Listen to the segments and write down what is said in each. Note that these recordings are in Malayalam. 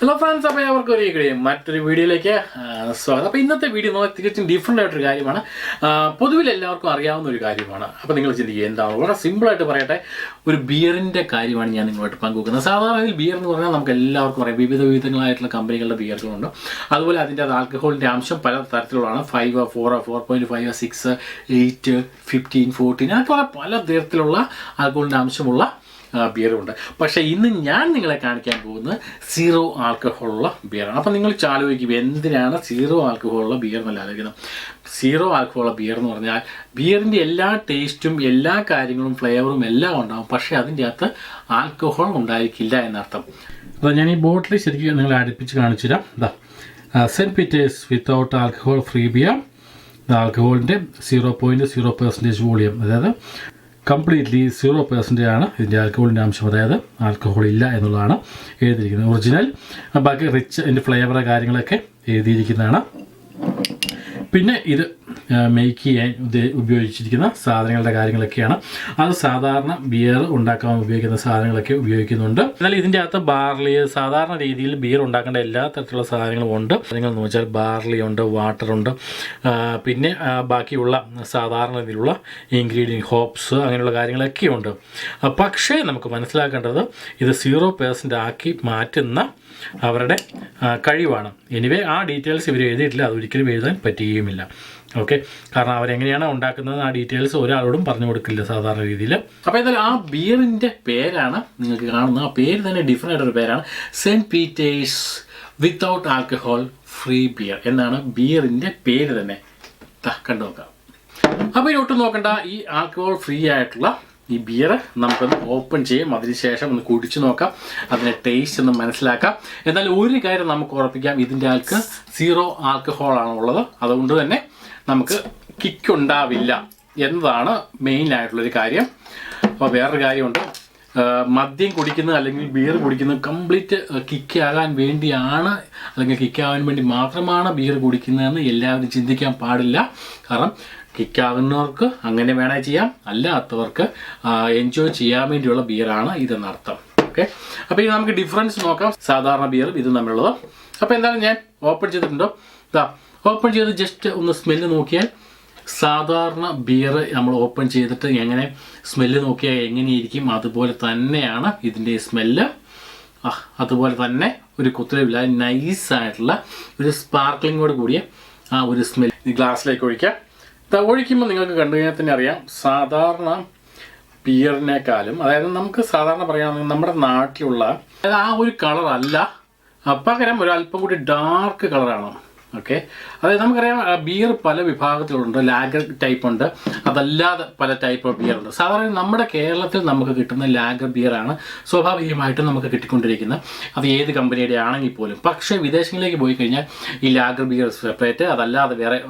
ഹലോ ഫ്രണ്ട്സ് അപ്പോൾ അവർക്ക് ഒരു കഴിയും മറ്റൊരു വീഡിയോയിലേക്ക് സ്വാഗതം. അപ്പോൾ ഇന്നത്തെ വീഡിയോ നമ്മൾ തികച്ചും ഡിഫറെന്റ് ആയിട്ടൊരു കാര്യമാണ്. പൊതുവിൽ എല്ലാവർക്കും അറിയാവുന്ന ഒരു കാര്യമാണ്. അപ്പോൾ നിങ്ങൾ ചിന്തിക്കുക എന്താണ് വളരെ സിമ്പിളായിട്ട് പറയട്ടെ ഒരു ബിയറിന്റെ കാര്യമാണ് ഞാൻ നിങ്ങളുമായിട്ട് പങ്കുവെക്കുന്നത്. സാധാരണ ബിയർ എന്ന് പറഞ്ഞാൽ നമുക്ക് എല്ലാവർക്കും അറിയാം. വിവിധ വിവിധങ്ങളായിട്ടുള്ള കമ്പനികളുടെ ബിയറുകളുണ്ട് അതുപോലെ അതിന്റെ അത് ആൽക്കഹോളിന്റെ അംശം പല തരത്തിലുള്ളതാണ്. Five four four point five six eight fifteen fourteen അങ്ങനെ പല പല തരത്തിലുള്ള ആൽക്കഹോളിന്റെ അംശമുള്ള ബിയറുണ്ട് പക്ഷേ ഇന്ന് ഞാൻ നിങ്ങളെ കാണിക്കാൻ പോകുന്നത് സീറോ ആൽക്കഹോളുള്ള ബിയറാണ്. അപ്പോൾ നിങ്ങൾ ചാലോചിക്കും എന്തിനാണ് സീറോ ആൽക്കഹോളുള്ള ബിയർ എന്നല്ല ആലോചിക്കുന്നത്? സീറോ ആൽക്കഹോളുള്ള ബിയർ എന്ന് പറഞ്ഞാൽ ബിയറിന്റെ എല്ലാ ടേസ്റ്റും എല്ലാ കാര്യങ്ങളും ഫ്ലേവറും എല്ലാം ഉണ്ടാകും പക്ഷേ അതിന്റെ അകത്ത് ആൽക്കഹോൾ ഉണ്ടായിരിക്കില്ല എന്നർത്ഥം. അപ്പോൾ ഞാൻ ഈ ബോട്ടിൽ ശരിക്കും നിങ്ങളെ അടുപ്പിച്ച് കാണിച്ചു തരാം. ഇതാ Saint Peter's without alcohol free beer. ആൽക്കഹോളിന്റെ zero point zero percentage volume. അതായത് കംപ്ലീറ്റ്ലി സീറോ പെർസെന്റേജ് ആണ് ഇതിന്റെ ആൽക്കഹോളിന്റെ അംശം. അതായത് ആൽക്കഹോൾ ഇല്ല എന്നുള്ളതാണ് എഴുതിയിരിക്കുന്നത്. ഒറിജിനൽ ബാക്കി റിച്ച് അതിന്റെ ഫ്ലേവർ കാര്യങ്ങളൊക്കെ എഴുതിയിരിക്കുന്നതാണ്. പിന്നെ ഇത് മേക്ക് ചെയ്യാൻ ഉപയോഗിച്ചിരിക്കുന്ന സാധനങ്ങളുടെ കാര്യങ്ങളൊക്കെയാണ്. അത് സാധാരണ ബിയർ ഉണ്ടാക്കാൻ ഉപയോഗിക്കുന്ന സാധനങ്ങളൊക്കെ ഉപയോഗിക്കുന്നുണ്ട്. എന്നാൽ ഇതിന്റെ അകത്ത് ബാർലി സാധാരണ രീതിയിൽ ബിയർ ഉണ്ടാക്കേണ്ട എല്ലാ തരത്തിലുള്ള സാധനങ്ങളും ഉണ്ട്. നിങ്ങൾ എന്ന് വെച്ചാൽ ബാർലി ഉണ്ട് വാട്ടർ ഉണ്ട്. പിന്നെ ബാക്കിയുള്ള സാധാരണ രീതിയിലുള്ള ഇൻഗ്രീഡിയൻ ഹോപ്സ് അങ്ങനെയുള്ള കാര്യങ്ങളൊക്കെ ഉണ്ട്. പക്ഷേ നമുക്ക് മനസ്സിലാക്കേണ്ടത് ഇത് സീറോ പേഴ്സന്റ് ആക്കി മാറ്റുന്ന അവരുടെ കഴിവാണ്. എനിവേ ആ ഡീറ്റെയിൽസ് ഇവർ എഴുതിയിട്ടില്ല. അതൊരിക്കലും എഴുതാൻ പറ്റുകയുമില്ല ഓക്കെ കാരണം അവരെങ്ങനെയാണ് ഉണ്ടാക്കുന്നത് ആ ഡീറ്റെയിൽസ് ഒരാളോടും പറഞ്ഞു കൊടുക്കില്ല സാധാരണ രീതിയിൽ. അപ്പോൾ എന്തായാലും ആ ബിയറിന്റെ പേരാണ് നിങ്ങൾക്ക് കാണുന്നത്. ആ പേര് തന്നെ ഡിഫറെന്റ് ആയിട്ടൊരു പേരാണ്. Saint Peter's without alcohol free beer എന്നാണ് ബിയറിന്റെ പേര് തന്നെ. കണ്ടു നോക്കാം അപ്പോൾ ഇനി ഒട്ടും നോക്കണ്ട. ഈ ആൽക്കഹോൾ ഫ്രീ ആയിട്ടുള്ള ഈ ബിയർ നമുക്കൊന്ന് ഓപ്പൺ ചെയ്യും. അതിനുശേഷം ഒന്ന് കുടിച്ചു നോക്കാം. അതിന്റെ ടേസ്റ്റ് ഒന്ന് മനസ്സിലാക്കാം. എന്നാൽ ഒരു കാര്യം നമുക്ക് ഉറപ്പിക്കാം. ഇതിന്റെ ആൾക്ക് സീറോ ആൽക്കഹോൾ ആണ് ഉള്ളത് അതുകൊണ്ട് തന്നെ നമുക്ക് കിക്ക് ഉണ്ടാവില്ല എന്നതാണ് മെയിൻ ആയിട്ടുള്ളൊരു കാര്യം. അപ്പോൾ വേറൊരു കാര്യമുണ്ട്. മദ്യം കുടിക്കുന്നത് അല്ലെങ്കിൽ ബിയർ കുടിക്കുന്നത് കംപ്ലീറ്റ് കിക്ക് ആകാൻ വേണ്ടിയാണ് അല്ലെങ്കിൽ കിക്ക് ആകാൻ വേണ്ടി മാത്രമാണ് ബിയർ കുടിക്കുന്നതെന്ന് എല്ലാവരും ചിന്തിക്കാൻ പാടില്ല. കാരണം കിക്കാകുന്നവർക്ക് അങ്ങനെ വേണേൽ ചെയ്യാം. അല്ലാത്തവർക്ക് എൻജോയ് ചെയ്യാൻ വേണ്ടിയുള്ള ബിയറാണ് ഇതെന്നർത്ഥം. ഓക്കെ അപ്പോൾ ഇത് നമുക്ക് ഡിഫറൻസ് നോക്കാം. സാധാരണ ബിയറും ഇതും തമ്മിലുള്ളത്. അപ്പോൾ എന്തായാലും ഞാൻ ഓപ്പൺ ചെയ്തിട്ടുണ്ടോ? ഇതാ ഓപ്പൺ ചെയ്ത് ജസ്റ്റ് ഒന്ന് സ്മെല്ല് നോക്കിയാൽ സാധാരണ ബിയർ നമ്മൾ ഓപ്പൺ ചെയ്തിട്ട് എങ്ങനെ സ്മെല്ല് നോക്കിയാൽ എങ്ങനെയിരിക്കും അതുപോലെ തന്നെയാണ് ഇതിന്റെ സ്മെല്ല് അതുപോലെ തന്നെ ഒരു കുത്തലില്ല നൈസായിട്ടുള്ള ഒരു സ്പാർക്ലിങ്ങോട് കൂടിയ ആ ഒരു സ്മെൽ ഗ്ലാസ്സിലേക്ക് ഒഴിക്കാം. ഒഴിക്കുമ്പോൾ നിങ്ങൾക്ക് കണ്ടു കഴിഞ്ഞാൽ തന്നെ അറിയാം സാധാരണ ബിയറിനേക്കാളും അതായത് നമുക്ക് സാധാരണ പറയാമെങ്കിൽ നമ്മുടെ നാട്ടിലുള്ള അതായത് ആ ഒരു കളറല്ല അപ്പകരം ഒരു അല്പം കൂടി ഡാർക്ക് കളറാണ്. ഓക്കെ? അതായത് നമുക്കറിയാം ബിയർ പല വിഭാഗത്തിലുണ്ട്. ലാഗർ ടൈപ്പ് ഉണ്ട്. അതല്ലാതെ പല ടൈപ്പ് ഓഫ് ബിയർ ഉണ്ട്. സാധാരണ നമ്മുടെ കേരളത്തിൽ നമുക്ക് കിട്ടുന്ന ലാഗർ ബിയറാണ് സ്വാഭാവികമായിട്ടും നമുക്ക് കിട്ടിക്കൊണ്ടിരിക്കുന്നത്. അത് ഏത് കമ്പനിയുടെ ആണെങ്കിൽ പോലും. പക്ഷേ വിദേശങ്ങളിലേക്ക് പോയി കഴിഞ്ഞാൽ ഈ ലാഗർ ബിയർ സെപ്പറേറ്റ് അതല്ലാതെ വേറെ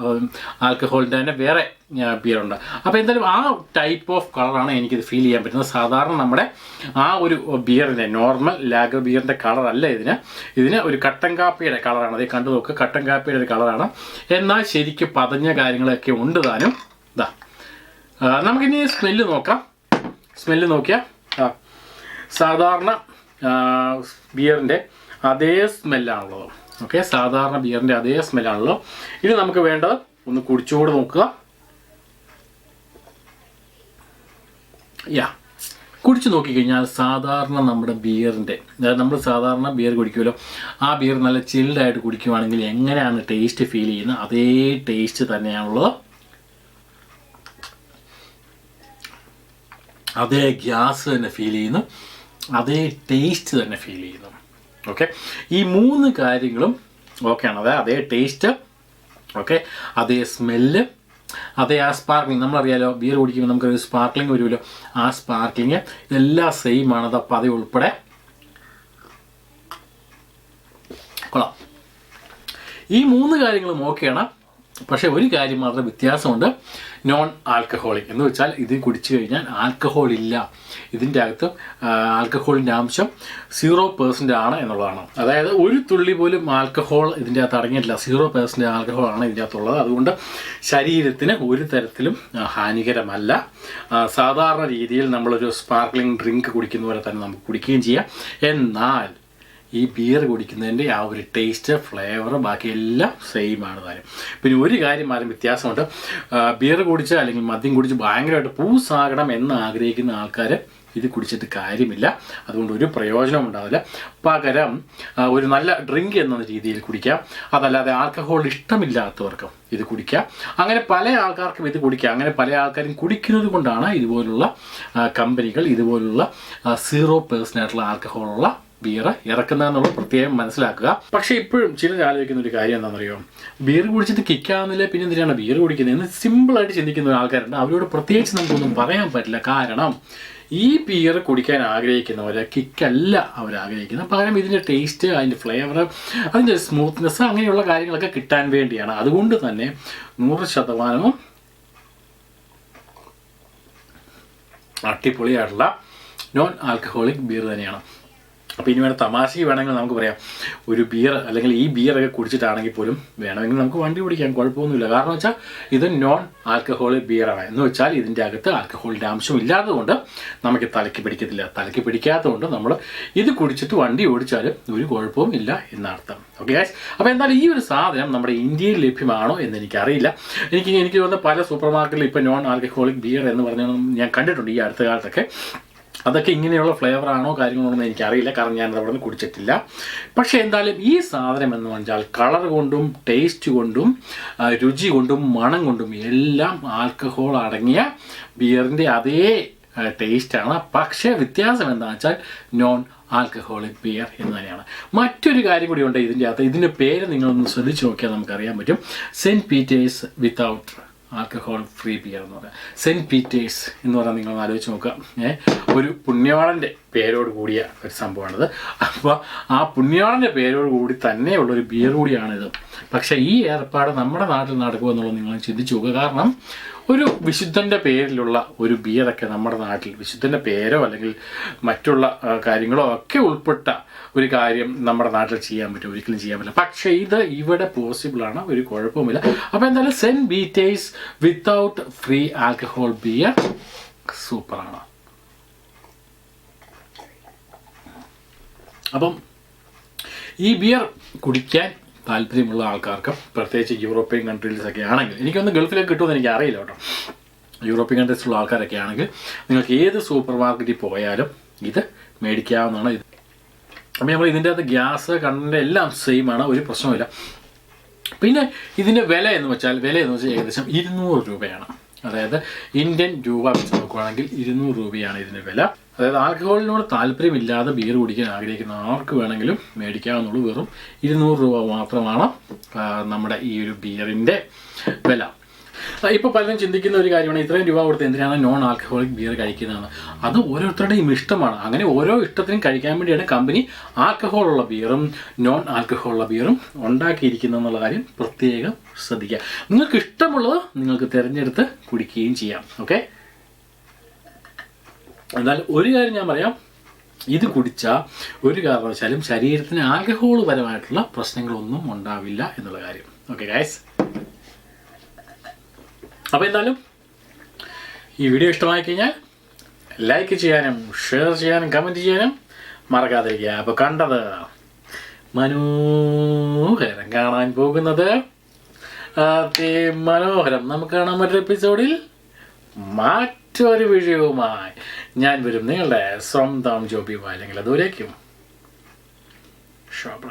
ആൽക്കഹോളിന്റെ തന്നെ വേറെ ബിയർ ഉണ്ട്. അപ്പോൾ എന്തായാലും ആ ടൈപ്പ് ഓഫ് കളറാണ് എനിക്കിത് ഫീൽ ചെയ്യാൻ പറ്റുന്നത്. സാധാരണ നമ്മുടെ ആ ഒരു ബിയറിന്റെ നോർമൽ ലാഗർ ബിയറിന്റെ കളറല്ല ഇതിന്. ഇതിന് ഒരു കട്ടൻ കാപ്പിയുടെ കളറാണ് അത് കണ്ടു നോക്കുക കട്ടൻ കാപ്പിയുടെ ഒരു കളറാണ് എന്നാൽ ശരിക്കും പതഞ്ഞ കാര്യങ്ങളൊക്കെ ഉണ്ട് താനും. ഇതാ നമുക്കിനി സ്മെല്ല് നോക്കാം. സ്മെല്ല് നോക്കിയാൽ ആ. സാധാരണ ബിയറിന്റെ അതേ സ്മെല്ലാണുള്ളത് ഓക്കെ സാധാരണ ബിയറിന്റെ അതേ സ്മെല്ലാണല്ലോ ഇനി നമുക്ക് വേണ്ടത് ഒന്ന് കുടിച്ചുകൂടെ നോക്കുക. യാ കുടിച്ചു നോക്കിക്കഴിഞ്ഞാൽ സാധാരണ നമ്മുടെ ബിയറിന്റെ അതായത് നമ്മൾ സാധാരണ ബിയർ കുടിക്കുമല്ലോ ആ ബിയർ നല്ല ചിൽഡായിട്ട് കുടിക്കുവാണെങ്കിൽ എങ്ങനെയാണ് ടേസ്റ്റ് ഫീൽ ചെയ്യുന്നത്? അതേ ടേസ്റ്റ് തന്നെയാണുള്ളത്. അതേ ഗ്യാസ് തന്നെ ഫീൽ ചെയ്യുന്നു. അതേ ടേസ്റ്റ് തന്നെ ഫീൽ ചെയ്യുന്നു. ഓക്കെ ഈ മൂന്ന് കാര്യങ്ങളും ഓക്കെയാണ് അതായത് അതേ ടേസ്റ്റ് ഓക്കെ അതേ സ്മെല്ല് അതേ ആ സ്പാർക്ലിംഗ് നമ്മളറിയാലോ ബിയർ കുടിക്കുമ്പോൾ നമുക്കൊരു സ്പാർക്ലിംഗ് വരുമല്ലോ. ആ സ്പാർക്ലിങ് ഇതെല്ലാം സെയിം ആണ്. അതപ്പോൾ അതേ ഉൾപ്പെടെ കൊള്ളാം. ഈ മൂന്ന് കാര്യങ്ങളും ഓക്കെയാണ് പക്ഷേ ഒരു കാര്യം മാത്രം വ്യത്യാസമുണ്ട്. Non alcoholic. എന്ന് വെച്ചാൽ ഇത് കുടിച്ചു കഴിഞ്ഞാൽ ആൽക്കഹോൾ ഇല്ല. ഇതിന്റെ അകത്ത് ആൽക്കഹോളിന്റെ അംശം സീറോ പേഴ്സന്റ് ആണ് എന്നുള്ളതാണ്. അതായത് ഒരു തുള്ളി പോലും ആൽക്കഹോൾ ഇതിന്റെ അകത്ത് അടങ്ങിയിട്ടില്ല. സീറോ പേഴ്സന്റ് ആൽക്കഹോൾ ആണ് ഇതിന്റെ അകത്തുള്ളത്. അതുകൊണ്ട് ശരീരത്തിന് ഒരു തരത്തിലും ഹാനികരമല്ല. സാധാരണ രീതിയിൽ നമ്മളൊരു സ്പാർക്ലിംഗ് ഡ്രിങ്ക് കുടിക്കുന്ന പോലെ തന്നെ നമുക്ക് കുടിക്കുകയും ചെയ്യാം. എന്നാൽ ഈ ബിയർ കുടിക്കുന്നതിന്റെ ആ ഒരു ടേസ്റ്റ് ഫ്ലേവർ ബാക്കി എല്ലാം സെയിം ആണ് താനും പിന്നെ ഒരു കാര്യം ആരും വ്യത്യാസമുണ്ട്. ബിയർ കുടിച്ച് അല്ലെങ്കിൽ മദ്യം കുടിച്ച് ഭയങ്കരമായിട്ട് പൂസാകണം എന്ന് ആഗ്രഹിക്കുന്ന ആൾക്കാർ ഇത് കുടിച്ചിട്ട് കാര്യമില്ല. അതുകൊണ്ട് ഒരു പ്രയോജനം ഉണ്ടാവില്ല. പകരം ഒരു നല്ല ഡ്രിങ്ക് എന്ന രീതിയിൽ കുടിക്കാം. അതല്ലാതെ ആൽക്കഹോൾ ഇഷ്ടമില്ലാത്തവർക്കും ഇത് കുടിക്കാം. അങ്ങനെ പല ആൾക്കാർക്കും ഇത് കുടിക്കാം. അങ്ങനെ പല ആൾക്കാരും കുടിക്കുന്നത് കൊണ്ടാണ് ഇതുപോലുള്ള കമ്പനികൾ ഇതുപോലുള്ള സീറോ പേഴ്സൺ ആയിട്ടുള്ള ആൽക്കഹോളുള്ള ബിയർ നമ്മൾ പ്രത്യേകം മനസ്സിലാക്കുക. പക്ഷെ ഇപ്പോഴും ചിലർ ആലോചിക്കുന്ന ഒരു കാര്യം എന്താണെന്നറിയോ? ബിയർ കുടിച്ചിട്ട് കിക്കാവുന്നില്ല പിന്നെ എന്തിനാണ് ബിയർ കുടിക്കുന്നത് എന്ന് സിമ്പിളായിട്ട് ചിന്തിക്കുന്ന ആൾക്കാരുണ്ട്. അവരോട് പ്രത്യേകിച്ച് നമുക്കൊന്നും പറയാൻ പറ്റില്ല. കാരണം ഈ ബിയർ കുടിക്കാൻ ആഗ്രഹിക്കുന്നവർ കിക്കല്ല അവർ ആഗ്രഹിക്കുന്നത്. പകരം ഇതിന്റെ ടേസ്റ്റ് അതിന്റെ ഫ്ലേവർ അതിന്റെ സ്മൂത്ത്നെസ് അങ്ങനെയുള്ള കാര്യങ്ങളൊക്കെ കിട്ടാൻ വേണ്ടിയാണ്. അതുകൊണ്ട് തന്നെ നൂറ് ശതമാനവും അടിപൊളിയായിട്ടുള്ള നോൺ ആൽക്കഹോളിക് ബിയർ തന്നെയാണ്. അപ്പോൾ ഇനി വേണം തമാശയ്ക്ക് വേണമെങ്കിൽ നമുക്ക് പറയാം. ഒരു ബിയർ അല്ലെങ്കിൽ ഈ ബിയറൊക്കെ കുടിച്ചിട്ടാണെങ്കിൽ പോലും വേണമെങ്കിൽ നമുക്ക് വണ്ടി ഓടിക്കാം. കുഴപ്പമൊന്നുമില്ല. കാരണം വെച്ചാൽ ഇത് നോൺ ആൽക്കഹോളിക് ബിയറാണ് എന്ന് വെച്ചാൽ ഇതിന്റെ അകത്ത് ആൽക്കഹോളിന്റെ അംശം ഇല്ലാത്തതുകൊണ്ട് നമുക്ക് തലയ്ക്ക് പിടിക്കത്തില്ല. തലയ്ക്ക് പിടിക്കാത്തതുകൊണ്ട് നമ്മൾ ഇത് കുടിച്ചിട്ട് വണ്ടി ഓടിച്ചാലും ഒരു കുഴപ്പവും ഇല്ല എന്നർത്ഥം. ഓക്കെ ഗായ്സ് അപ്പോൾ എന്തായാലും ഈ ഒരു സാധനം നമ്മുടെ ഇന്ത്യയിൽ ലഭ്യമാണോ എന്ന് എനിക്കറിയില്ല. എനിക്ക് എനിക്ക് തോന്നുന്ന പല സൂപ്പർ മാർക്കറ്റിൽ ഇപ്പോൾ നോൺ ആൽക്കഹോളിക് ബിയർ എന്ന് പറഞ്ഞാൽ ഞാൻ കണ്ടിട്ടുണ്ട് ഈ അടുത്ത കാലത്തൊക്കെ. അതൊക്കെ ഇങ്ങനെയുള്ള ഫ്ലേവർ ആണോ കാര്യങ്ങളോ എന്ന് എനിക്കറിയില്ല. കാരണം ഞാൻ അവിടെ നിന്ന് കുടിച്ചിട്ടില്ല. പക്ഷേ എന്തായാലും ഈ സാധനം എന്ന് പറഞ്ഞാൽ കളർ കൊണ്ടും ടേസ്റ്റ് കൊണ്ടും രുചി കൊണ്ടും മണം കൊണ്ടും എല്ലാം ആൽക്കഹോൾ അടങ്ങിയ ബിയറിന്റെ അതേ ടേസ്റ്റാണ് പക്ഷേ വ്യത്യാസം എന്താണെന്ന് വെച്ചാൽ നോൺ ആൽക്കഹോളിക് ബിയർ എന്ന് തന്നെയാണ്. മറ്റൊരു കാര്യം കൂടി ഉണ്ട് ഇതിന്റെ അകത്ത്. ഇതിന്റെ പേര് നിങ്ങളൊന്ന് ശ്രദ്ധിച്ച് നോക്കിയാൽ നമുക്കറിയാൻ പറ്റും. Saint Peter's without alcohol free beer എന്ന് പറയാം. സെന്റ് പീറ്റേഴ്സ് എന്ന് പറഞ്ഞാൽ നിങ്ങൾ ആലോചിച്ച് നോക്കുക. ഏ ഒരു പുണ്യവാളന്റെ പേരോട് കൂടിയ ഒരു സംഭവമാണിത്. അപ്പോൾ ആ പുണ്യവാളന്റെ പേരോട് കൂടി തന്നെയുള്ള ഒരു ബിയർ കൂടിയാണിത്. പക്ഷേ ഈ ഏർപ്പാട് നമ്മുടെ നാട്ടിൽ നടക്കുമെന്നുള്ളത് നിങ്ങൾ ചിന്തിച്ചു നോക്കുക. കാരണം ഒരു വിശുദ്ധന്റെ പേരിലുള്ള ഒരു ബിയറൊക്കെ നമ്മുടെ നാട്ടിൽ വിശുദ്ധന്റെ പേരോ അല്ലെങ്കിൽ മറ്റുള്ള കാര്യങ്ങളോ ഒക്കെ ഉൾപ്പെട്ട ഒരു കാര്യം നമ്മുടെ നാട്ടിൽ ചെയ്യാൻ പറ്റും. ഒരിക്കലും ചെയ്യാൻ പറ്റില്ല. പക്ഷേ ഇത് ഇവിടെ പോസിബിളാണ് ഒരു കുഴപ്പവുമില്ല. അപ്പോൾ എന്തായാലും Saint Peter's without free alcohol beer സൂപ്പറാണ്. അപ്പം ഈ ബിയർ കുടിക്കാൻ താല്പര്യമുള്ള ആൾക്കാർക്ക് പ്രത്യേകിച്ച് യൂറോപ്യൻ കൺട്രീസിലൊക്കെ ആണെങ്കിൽ എനിക്കൊന്ന് ഗൾഫിലേക്ക് കിട്ടുമെന്ന് എനിക്ക് അറിയില്ല കേട്ടോ. യൂറോപ്യൻ കൺട്രീസിലുള്ള ആൾക്കാരൊക്കെ ആണെങ്കിൽ നിങ്ങൾക്ക് ഏത് സൂപ്പർ മാർക്കറ്റിൽ പോയാലും ഇത് മേടിക്കാവുന്നതാണ്. ഇത് അപ്പം നമ്മൾ ഇതിന്റെ അകത്ത് ഗ്യാസ് കണ്ടന്റ് എല്ലാം സെയിം ആണ് ഒരു പ്രശ്നമില്ല പിന്നെ ഇതിന്റെ വില എന്ന് വെച്ചാൽ വില എന്ന് വെച്ചാൽ ഏകദേശം ഇരുന്നൂറ് രൂപയാണ്. അതായത് ഇന്ത്യൻ രൂപ വെച്ച് നോക്കുകയാണെങ്കിൽ ഇരുന്നൂറ് രൂപയാണ് ഇതിന്റെ വില. അതായത് ആൽക്കഹോളിനോട് താല്പര്യമില്ലാതെ ബിയർ കുടിക്കാൻ ആഗ്രഹിക്കുന്ന ആർക്ക് വേണമെങ്കിലും മേടിക്കാവുന്നുള്ളൂ വെറും ഇരുന്നൂറ് രൂപ മാത്രമാണ് നമ്മുടെ ഈ ഒരു ബിയറിന്റെ വില. ഇപ്പോൾ പലരും ചിന്തിക്കുന്ന ഒരു കാര്യമാണ് ഇത്രയും രൂപ കൊടുത്ത് എന്തിനാണ് നോൺ ആൽക്കഹോളിക് ബിയർ കഴിക്കുന്നതെന്ന്? അത് ഓരോരുത്തരുടെയും ഇഷ്ടമാണ്. അങ്ങനെ ഓരോ ഇഷ്ടത്തിനും കഴിക്കാൻ വേണ്ടിയാണ് കമ്പനി ആൽക്കഹോൾ ഉള്ള ബിയറും നോൺ ആൽക്കഹോൾ ഉള്ള ബിയറും ഉണ്ടാക്കിയിരിക്കുന്നത് എന്നുള്ള കാര്യം പ്രത്യേകം ശ്രദ്ധിക്കുക. നിങ്ങൾക്ക് ഇഷ്ടമുള്ളത് നിങ്ങൾക്ക് തിരഞ്ഞെടുത്ത് കുടിക്കുകയും ചെയ്യാം. ഓക്കെ എന്നാൽ ഒരു കാര്യം ഞാൻ പറയാം. ഇത് കുടിച്ചാൽ ഒരു കാരണവശാലും ശരീരത്തിന് ആൽക്കഹോൾ പരമായിട്ടുള്ള പ്രശ്നങ്ങളൊന്നും ഉണ്ടാവില്ല എന്നുള്ള കാര്യം. ഓക്കെ ഗായ്സ് അപ്പോൾ എന്തായാലും ഈ വീഡിയോ ഇഷ്ടമായി കഴിഞ്ഞാൽ ലൈക്ക് ചെയ്യാനും ഷെയർ ചെയ്യാനും കമന്റ് ചെയ്യാനും മറക്കാതിരിക്കുക. അപ്പോൾ കണ്ടത് മനോഹരം കാണാൻ പോകുന്നത് മനോഹരം. നമുക്ക് കാണാൻ മറ്റൊരു എപ്പിസോഡിൽ മറ്റൊരു വിഷയവുമായി ഞാൻ വരും നിങ്ങളുടെ സ്വന്തം ജോബിയുമായി അല്ലെങ്കിൽ അതുവരേക്കും. ഷോപ്പ്